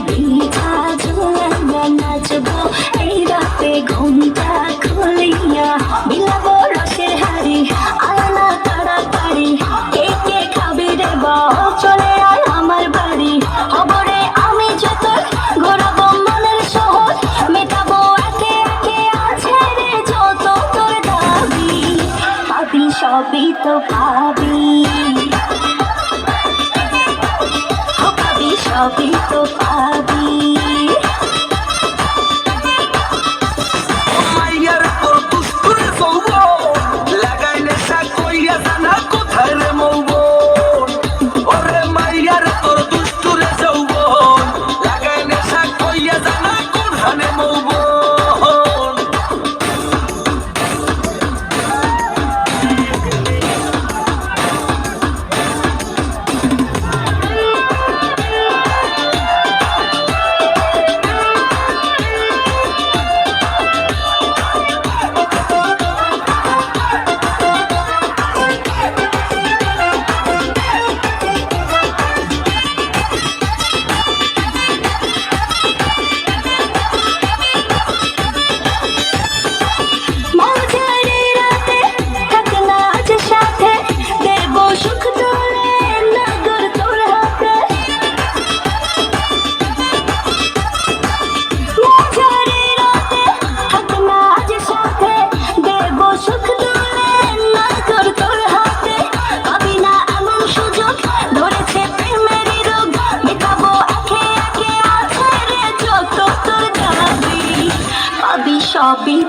বিছা ঝুলাইয়া নাচবো এই রাতে ঘুমটা খুলিয়া বিলাবো রসের হাড়ি আয়না তাড়াতাড়ি কে কে খাবি রে বাও চলে আয় আমার বাড়ি খবরে আমি যত ঘোরাবো মনের শহর মেটাবো একে একে আছে রে যত তোর দাবি পাবি সবই তো পাবি সবই তো পাবি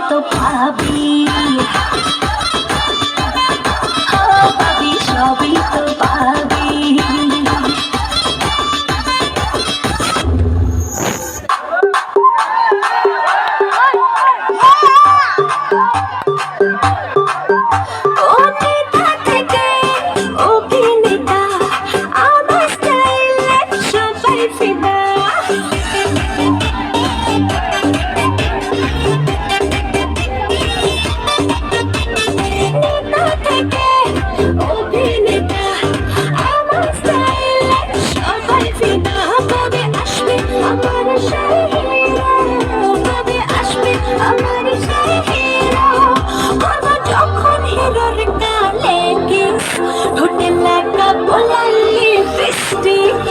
তো পাবি। Hotel like a Bolali 50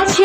আছে